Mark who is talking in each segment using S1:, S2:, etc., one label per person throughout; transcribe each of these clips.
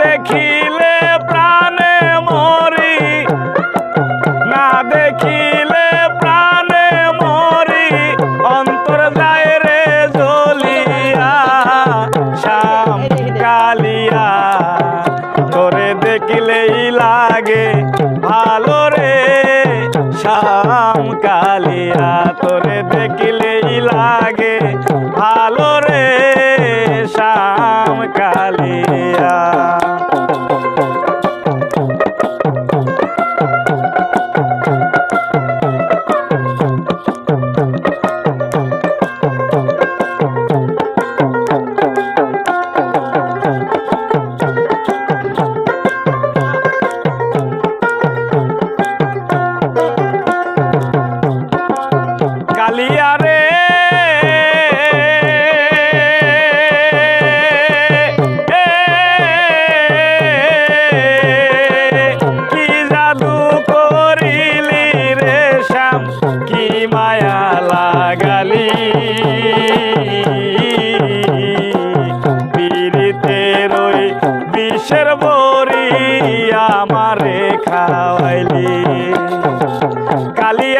S1: দেখিলে প্রাণে মরি। না দেখিলে প্রাণে মরি। অন্তর যায় রে জলিয়া শ্যাম কালিয়া। তোরে দেখিলেই লাগে ভালো রে ali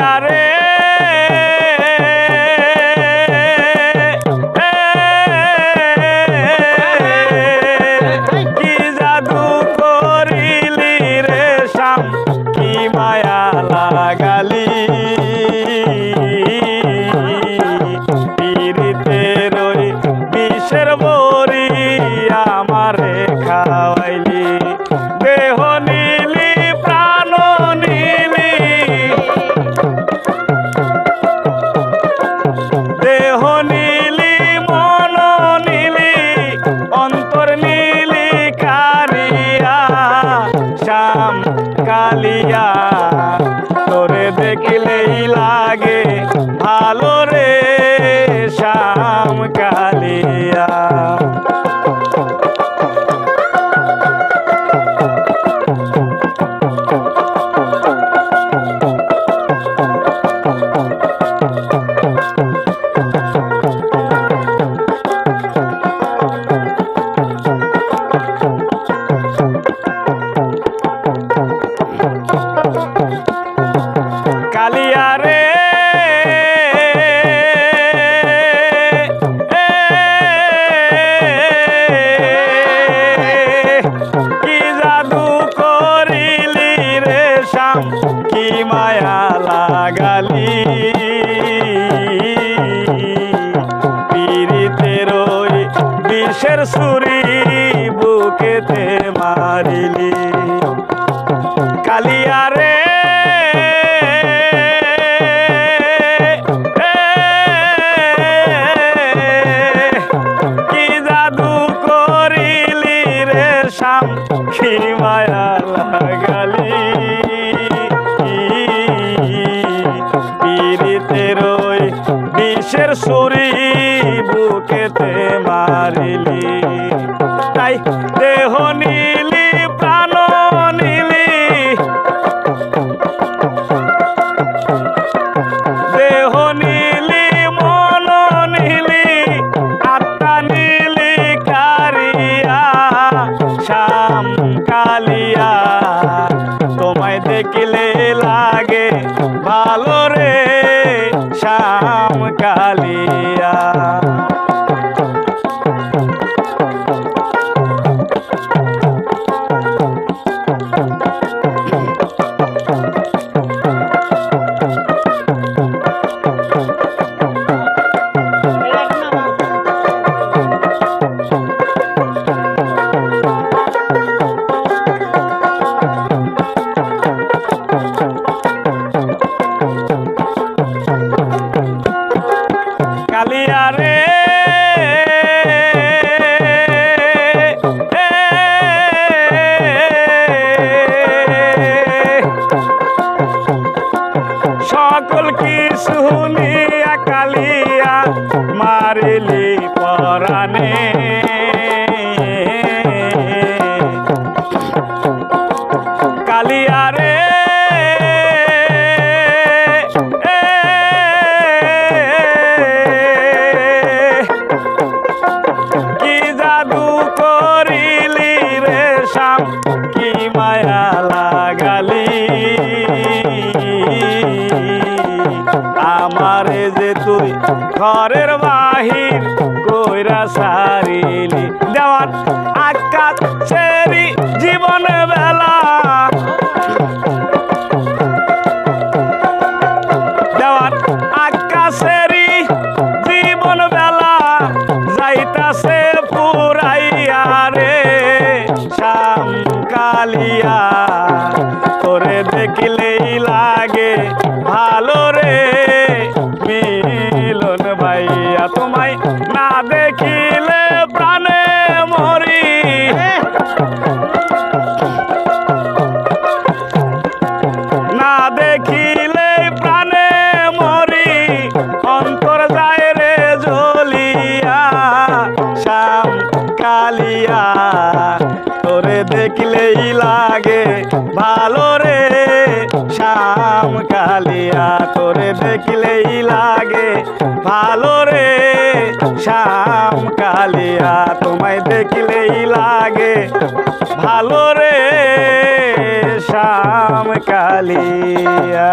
S1: ভালো রে বিষের সুরি বুকেতে মারিলি। কালিয়ারে কি জাদু করিলি রে শাম কি মায়া লাগালি। পীড়িতের বিষের সুরী বুকেতে মারিলি। তাই দেহনী কলকি শুনিয়া কালিয়া মারিলি পরাণে। ঘরের বাহির কইরা সারিলি। দেওয়ার আকাশ সেরি জীবন বেলা। কালিয়া তোরে দেখিলেই কালিয়া, তোরে দেখলেই লাগে ভালো রে। শ্যাম কালিয়া, তোরে দেখলেই লাগে ভালো রে। শ্যাম কালিয়া, তোমায় দেখলেই লাগে ভালো রে। শ্যাম কালিয়া।